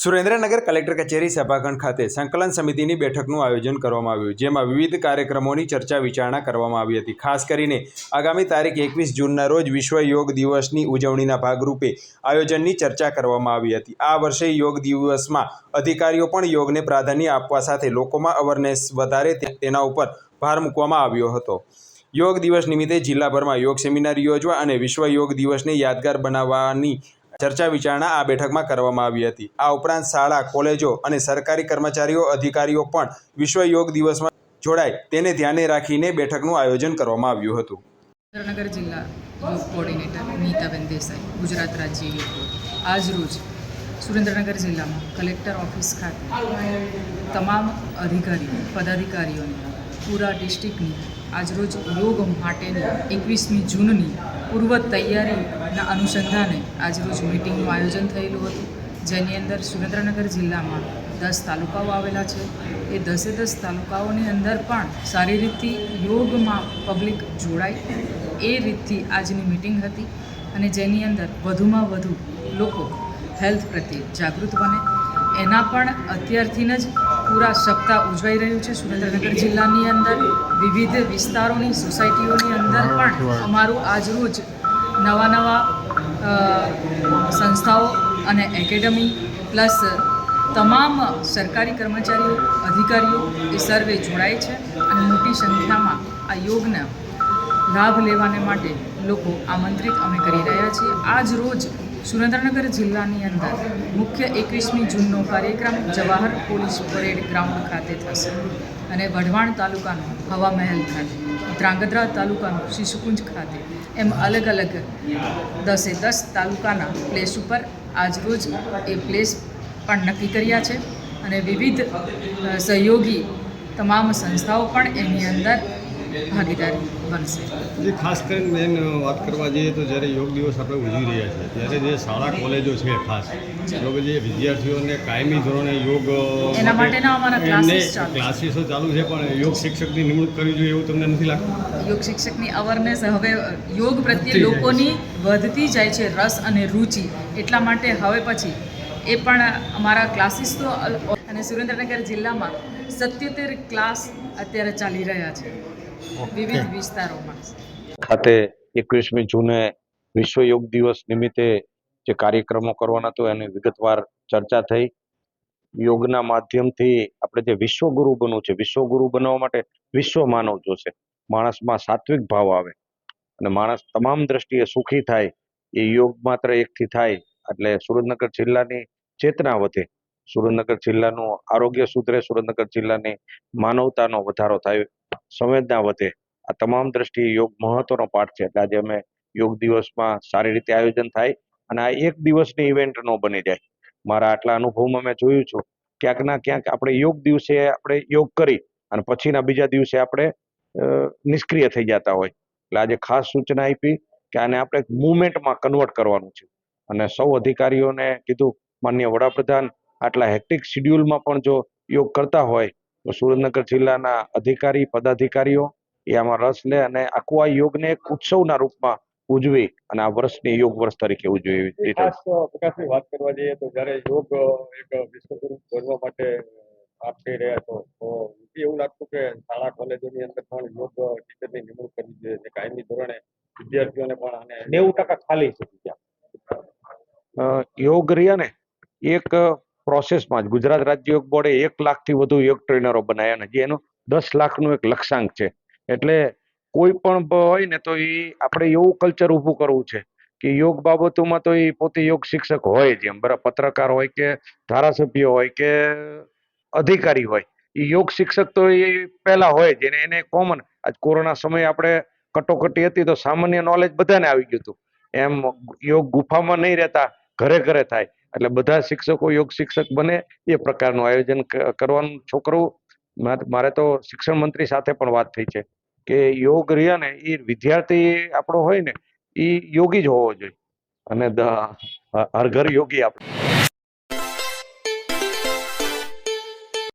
Surendranagar collector કચેરી સભાખંડ ખાતે સંકલન સમિતિની બેઠકનું આયોજન કરવામાં આવ્યું, જેમાં વિવિધ કાર્યક્રમોની ચર્ચા વિચારણા કરવામાં આવી હતી. ખાસ કરીને આગામી તારીખ એકવીસ જૂનના રોજ વિશ્વ યોગ દિવસની ઉજવણીના ભાગરૂપે આયોજનની ચર્ચા કરવામાં આવી હતી. આ વર્ષે યોગ દિવસમાં અધિકારીઓ પણ યોગને પ્રાધાન્ય આપવા સાથે લોકોમાં અવેરનેસ વધારે તેના ઉપર ભાર મૂકવામાં આવ્યો હતો. યોગ દિવસ નિમિત્તે જિલ્લાભરમાં યોગ સેમિનાર યોજવા અને વિશ્વ યોગ દિવસને યાદગાર બનાવવાની ચર્ચા વિચારણા આ બેઠકમાં કરવામાં આવી હતી. આ ઉપરાંત શાળા, કોલેજો અને સરકારી કર્મચારીઓ, અધિકારીઓ પણ વિશ્વ યોગ દિવસમાં જોડાય તેને ધ્યાને રાખીને બેઠકનું આયોજન કરવામાં આવ્યું હતું. સુરેન્દ્રનગર જિલ્લા યોગ કોઓર્ડિનેટર નીતાબેન દેસાઈ, ગુજરાત રાજ્ય યોગ આજ સુરેન્દ્રનગર જિલ્લામાં કલેક્ટર ઓફિસ ખાતે તમામ અધિકારીઓ, પદાધિકારીઓને પૂરા ડિસ્ટ્રિક્ટની આજરોજ યોગ માટેની એકવીસમી જૂનની પૂર્વ તૈયારીના અનુસંધાને આજરોજ મિટિંગનું આયોજન થયેલું હતું, જેની અંદર સુરેન્દ્રનગર જિલ્લામાં દસ તાલુકાઓ આવેલા છે. એ દસે દસ તાલુકાઓની અંદર પણ સારી રીતથી યોગમાં પબ્લિક જોડાય. એ રીતથી આજની મિટિંગ હતી અને જેની અંદર વધુમાં વધુ લોકો હેલ્થ પ્રત્યે જાગૃત બને. એના પણ અત્યારથી જ પૂરા સપ્તાહ ઉજવાઈ રહ્યું છે સુરેન્દ્રનગર જિલ્લાની અંદર. વિવિધ વિસ્તારોની, સોસાયટીઓની અંદર પણ અમારું આજરોજ નવા નવા સંસ્થાઓ અને એકેડમી પ્લસ તમામ સરકારી કર્મચારીઓ, અધિકારીઓ એ સર્વે જોડાય છે અને મોટી સંખ્યામાં આ યોગના લાભ લેવાને માટે લોકો આમંત્રિત અમે કરી રહ્યા છીએ. આજ રોજ સુરેન્દ્રનગર જિલ્લાની અંદર મુખ્ય એકવીસમી જૂનનો કાર્યક્રમ જવાહર પોલીસ પરેડ ગ્રાઉન્ડ ખાતે થશે અને વઢવાણ તાલુકાનો હવા મહેલ ખાતે ધ્રાંગધ્રા તાલુકાનો શિશુકુંજ ખાતે. એમ અલગ અલગ દસે દસ તાલુકાના પ્લેસ ઉપર આજરોજ એ પ્લેસ પણ નક્કી કર્યા છે અને વિવિધ સહયોગી તમામ સંસ્થાઓ પણ એની અંદર ભાગીદારી બનશે. જે ખાસ કરીને મેન વાત કરવા જઈએ તો જ્યારે યોગ દિવસ આપણે ઉજવી રહ્યા છીએ ત્યારે જે શાળા કોલેજો છે ખાસ લોકો જે વિદ્યાર્થીઓને કાયમી ધોરણે યોગ એના માટેના અમારા ક્લાસીસ ક્લાસીસો ચાલુ છે પણ યોગ શિક્ષકની નિમણૂક કરવી જોઈએ એવું તમને નથી લાગતું? યોગ શિક્ષકની અવેરનેસ હવે યોગ પ્રત્યે લોકોની વધતી જાય છે રસ અને રુચિ. એટલા માટે હવે પછી એ પણ અમારા ક્લાસીસ તો અને સુરેન્દ્રનગર જિલ્લામાં સત્યોતેર ક્લાસ અત્યારે ચાલી રહ્યા છે. વિવિધ વિસ્તારોમાં. ખાતે એકવીસમી જૂને વિશ્વ યોગ દિવસ નિમિત્તે જે કાર્યક્રમો કરવાના હતો એની વિગતવાર ચર્ચા થઈ. યોગના માધ્યમથી આપણે જે વિશ્વગુરુ બનવું છે વિશ્વગુરુ બનવા માટે વિશ્વ માનવ જોશે. માણસમાં સાત્વિક ભાવ આવે અને માણસ તમામ દ્રષ્ટિએ સુખી થાય. એ યોગ માત્ર એકથી થાય એટલે સુરેન્દ્રનગર જિલ્લાની ચેતના વધે. સુરેન્દ્રનગર જિલ્લાનું આરોગ્ય સુધરે સુરેન્દ્રનગર જિલ્લાની માનવતાનો વધારો થાય. સંવેદના વધે. આ તમામ દ્રષ્ટિએ યોગ મહત્વનો પાઠ છે. એટલે આજે અમે યોગ દિવસમાં સારી રીતે આયોજન થાય અને આ એક દિવસની ઇવેન્ટ ન બની જાય. મારા આટલા અનુભવમાં મેં જોયું છું. ક્યાંક ના ક્યાંક આપણે યોગ દિવસે આપણે યોગ કરી અને પછીના બીજા દિવસે આપણે નિષ્ક્રિય થઈ જતા હોય. એટલે આજે ખાસ સૂચના આપી કે આને આપણે મુવમેન્ટમાં કન્વર્ટ કરવાનું છે. અને સૌ અધિકારીઓને કીધું, માન્ય વડાપ્રધાન આટલા હેક્ટિક શિડ્યુલમાં પણ જો યોગ કરતા હોય તો સુરેન્દ્રનગર જિલ્લાના અધિકારી પદાધિકારીઓ એ આમાં રસ લે અને આખું આ યોગને એક ઉત્સવના રૂપમાં ઉજવી અને આ વર્ષની યોગ વર્ષ તરીકે ઉજવી વાત કરવા જઈએ તો જ્યારે યોગ એક વિશ્વગુરુ બનવા માટે આપ થઈ રહ્યા છો તો એવું લાગતું કે શાળા કોલેજોની અંદર પણ યોગ ટીચરની નિમણૂક કરવી જોઈએ જે કાયમી ધોરણે વિદ્યાર્થીઓને પણ આને નેવું ટકા ખાલી છે યોગ રહ્યા ને એક પ્રોસેસમાં જ ગુજરાત રાજ્ય યોગ બોર્ડે એક લાખથી વધુ યોગ ટ્રેનરો બનાવ્યા ને જે એનું દસ લાખનું એક લક્ષ્યાંક છે. એટલે કોઈ પણ હોય ને તો એ આપણે એવું કલ્ચર ઊભું કરવું છે કે યોગ બાબતોમાં તો એ પોતે યોગ શિક્ષક હોય જ એમ. બરાબર પત્રકાર હોય કે ધારાસભ્ય હોય કે અધિકારી હોય. એ યોગ શિક્ષક તો એ પહેલા હોય જ. એને એને કોમન આજ કોરોના સમયે આપણે કટોકટી હતી તો સામાન્ય નોલેજ બધાને આવી ગયું હતું. એમ યોગ ગુફામાં નહીં રહેતા, ઘરે ઘરે થાય. એટલે બધા શિક્ષકો યોગ શિક્ષક બને એ પ્રકારનું આયોજન કરવાનું છોકરું, મારે તો શિક્ષણ મંત્રી સાથે પણ વાત થઈ છે કે યોગ રહ્યા ને એ વિદ્યાર્થી આપણો હોય ને એ યોગી જ હોવો જોઈએ. અને હર ઘર યોગી આપણે